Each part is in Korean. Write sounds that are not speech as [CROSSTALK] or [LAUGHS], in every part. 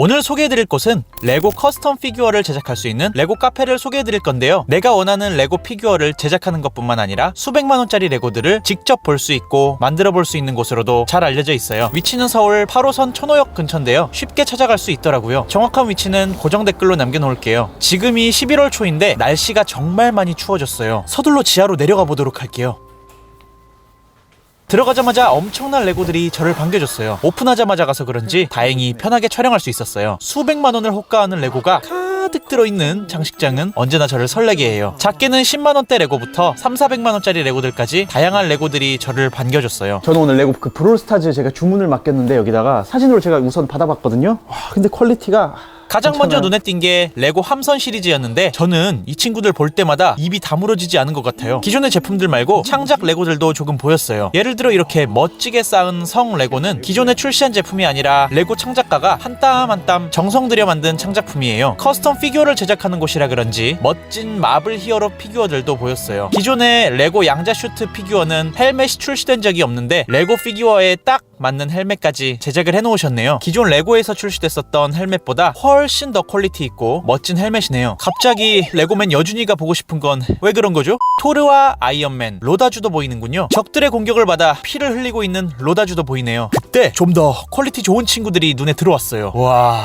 오늘 소개해드릴 곳은 레고 커스텀 피규어를 제작할 수 있는 레고 카페를 소개해드릴 건데요. 내가 원하는 레고 피규어를 제작하는 것뿐만 아니라 수백만 원짜리 레고들을 직접 볼 수 있고 만들어 볼 수 있는 곳으로도 잘 알려져 있어요. 위치는 서울 8호선 천호역 근처인데요. 쉽게 찾아갈 수 있더라고요. 정확한 위치는 고정 댓글로 남겨놓을게요. 지금이 11월 초인데 날씨가 정말 많이 추워졌어요. 서둘러 지하로 내려가 보도록 할게요. 들어가자마자 엄청난 레고들이 저를 반겨줬어요. 오픈하자마자 가서 그런지 다행히 편하게 촬영할 수 있었어요. 수백만 원을 호가하는 레고가 가득 들어있는 장식장은 언제나 저를 설레게 해요. 작게는 10만 원대 레고부터 3, 400만 원짜리 레고들까지 다양한 레고들이 저를 반겨줬어요. 저는 오늘 레고 그 브롤스타즈 제가 주문을 맡겼는데 여기다가 사진으로 제가 우선 받아봤거든요. 와, 근데 퀄리티가 가장 괜찮아요. 먼저 눈에 띈 게 레고 함선 시리즈였는데 저는 이 친구들 볼 때마다 입이 다물어지지 않은 것 같아요. 기존의 제품들 말고 창작 레고들도 조금 보였어요. 예를 들어 이렇게 멋지게 쌓은 성 레고는 기존에 출시한 제품이 아니라 레고 창작가가 한 땀 한 땀 정성 들여 만든 창작품이에요. 커스텀 피규어를 제작하는 곳이라 그런지 멋진 마블 히어로 피규어들도 보였어요. 기존의 레고 양자 슈트 피규어는 헬멧이 출시된 적이 없는데 레고 피규어에 딱 맞는 헬멧까지 제작을 해놓으셨네요. 기존 레고에서 출시됐었던 헬멧보다 훨씬 더 퀄리티 있고 멋진 헬멧이네요. 갑자기 레고맨 여준이가 보고 싶은 건 왜 그런 거죠? 토르와 아이언맨, 로다주도 보이는군요. 적들의 공격을 받아 피를 흘리고 있는 로다주도 보이네요. 그때 좀 더 퀄리티 좋은 친구들이 눈에 들어왔어요. 와.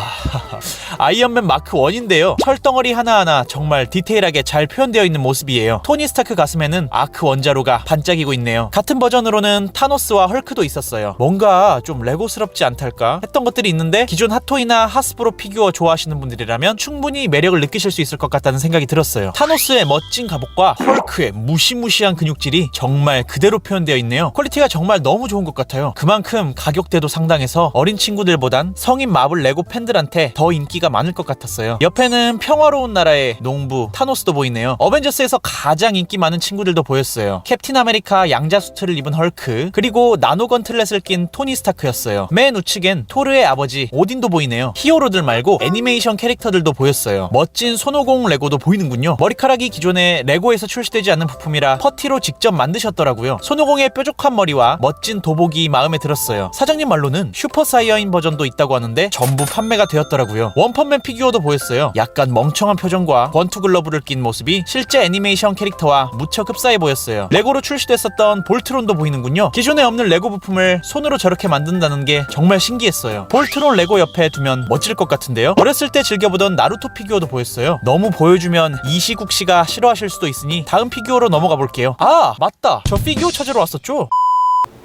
[LAUGHS] 아이언맨 마크 1인데요. 철덩어리 하나하나 정말 디테일하게 잘 표현되어 있는 모습이에요. 토니 스타크 가슴에는 아크 원자로가 반짝이고 있네요. 같은 버전으로는 타노스와 헐크도 있었어요. 뭔가 좀 레고스럽지 않달까 했던 것들이 있는데 기존 핫토이나 하스브로 피규어 좋아하시는 분들이라면 충분히 매력을 느끼실 수 있을 것 같다는 생각이 들었어요. 타노스의 멋진 갑옷과 헐크의 무시무시한 근육질이 정말 그대로 표현되어 있네요. 퀄리티가 정말 너무 좋은 것 같아요. 그만큼 가격대도 상당해서 어린 친구들보단 성인 마블 레고 팬들한테 더 인기가 많을 것 같았어요. 옆에는 평화로운 나라의 농부 타노스도 보이네요. 어벤져스에서 가장 인기 많은 친구들도 보였어요. 캡틴 아메리카 양자 수트를 입은 헐크 그리고 나노 건 틀렛을 낀 토니 스타크였어요. 맨 우측엔 토르의 아버지 오딘도 보이네요. 히어로들 말고 애니메이션 캐릭터들도 보였어요. 멋진 손오공 레고도 보이는군요. 머리카락이 기존에 레고에서 출시되지 않는 부품이라 퍼티로 직접 만드셨더라고요. 손오공의 뾰족한 머리와 멋진 도복이 마음에 들었어요. 사장님 말로는 슈퍼 사이어인 버전도 있다고 하는데 전부 판매가 되었더라고요. 원펀맨 피규어도 보였어요. 약간 멍청한 표정과 권투 글러브를 낀 모습이 실제 애니메이션 캐릭터와 무척 흡사해 보였어요. 레고로 출시됐었던 볼트론도 보이는군요. 기존에 없는 레고 부품을 손으로 저렇게 만든다는 게 정말 신기했어요. 볼트론 레고 옆에 두면 멋질 것 같은데요. 어렸을 때 즐겨보던 나루토 피규어도 보였어요. 너무 보여주면 이시국 씨가 싫어하실 수도 있으니 다음 피규어로 넘어가 볼게요. 아 맞다. 저 피규어 찾으러 왔었죠.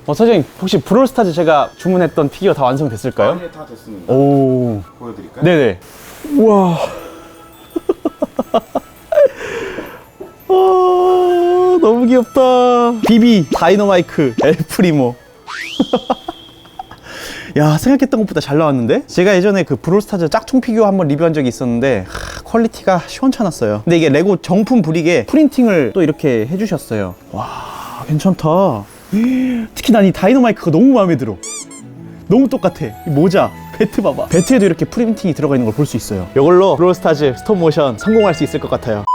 어 사장님 혹시 브롤스타즈 제가 주문했던 피규어 다 완성됐을까요? 네, 다 됐습니다. 오 보여드릴까요? 네네 우와 아, [LAUGHS] 너무 귀엽다 비비 다이노마이크 엘프리모 [LAUGHS] 야 생각했던 것보다 잘 나왔는데 제가 예전에 그 브롤스타즈 짝퉁 피규어 한번 리뷰한 적이 있었는데 하, 퀄리티가 시원찮았어요 근데 이게 레고 정품 브릭에 프린팅을 또 이렇게 해주셨어요 와 괜찮다 [GASPS] 특히 난 이 다이노마이크가 너무 마음에 들어 너무 똑같아. 이 모자, 배트 봐봐. 배트에도 이렇게 프린팅이 들어가 있는 걸 볼 수 있어요. 이걸로 브롤스타즈 스톱모션 성공할 수 있을 것 같아요.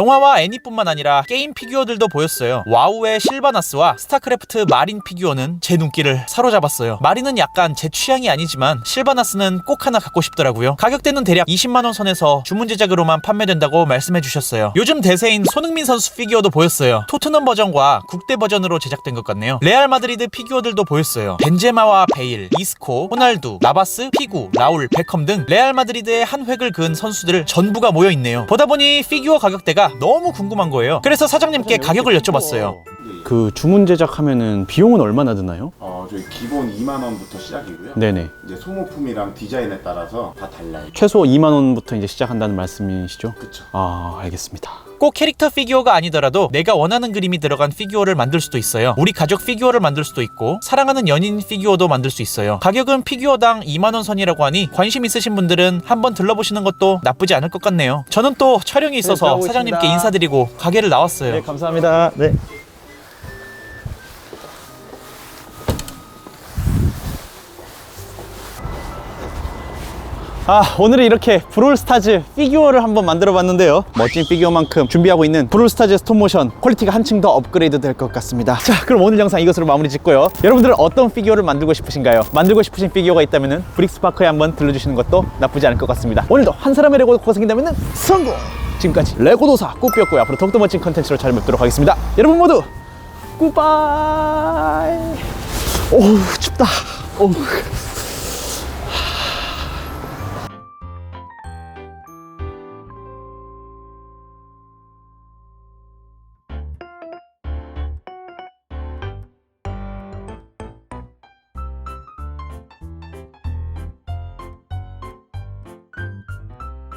영화와 애니뿐만 아니라 게임 피규어들도 보였어요. 와우의 실바나스와 스타크래프트 마린 피규어는 제 눈길을 사로잡았어요. 마린은 약간 제 취향이 아니지만 실바나스는 꼭 하나 갖고 싶더라고요. 가격대는 대략 20만 원 선에서 주문 제작으로만 판매된다고 말씀해 주셨어요. 요즘 대세인 손흥민 선수 피규어도 보였어요. 토트넘 버전과 국대 버전으로 제작된 것 같네요. 레알 마드리드 피규어들도 보였어요. 벤제마와 베일, 이스코, 호날두, 나바스, 피구, 라울, 베컴 등 레알 마드리드의 한 획을 그은 선수들 전부가 모여 있네요. 보다 보니 피규어 가격대가 너무 궁금한 거예요. 그래서 사장님께 가격을 여쭤봤어요. 그 주문 제작하면은 비용은 얼마나 드나요? 어, 저희 기본 2만 원부터 시작이고요. 네네. 이제 소모품이랑 디자인에 따라서 다 달라요. 최소 2만 원부터 이제 시작한다는 말씀이시죠? 그쵸. 아, 알겠습니다. 꼭 캐릭터 피규어가 아니더라도 내가 원하는 그림이 들어간 피규어를 만들 수도 있어요. 우리 가족 피규어를 만들 수도 있고 사랑하는 연인 피규어도 만들 수 있어요. 가격은 피규어당 2만 원 선이라고 하니 관심 있으신 분들은 한번 들러보시는 것도 나쁘지 않을 것 같네요. 저는 또 촬영이 있어서 들어가고 사장님께. 인사드리고 가게를 나왔어요. 네, 감사합니다. 네. 아 오늘은 이렇게 브롤스타즈 피규어를 한번 만들어 봤는데요. 멋진 피규어만큼 준비하고 있는 브롤스타즈 스톱모션 퀄리티가 한층 더 업그레이드 될 것 같습니다. 자 그럼 오늘 영상 이것으로 마무리 짓고요. 여러분들은 어떤 피규어를 만들고 싶으신가요? 만들고 싶으신 피규어가 있다면 브릭스파크에 한번 들러주시는 것도 나쁘지 않을 것 같습니다. 오늘도 한 사람의 레고가 생긴다면 성공! 지금까지 레고도사 꾸삐였고요. 앞으로 더욱더 멋진 컨텐츠로 찾아뵙도록 하겠습니다. 여러분 모두 굿바이! 오우 춥다. 오우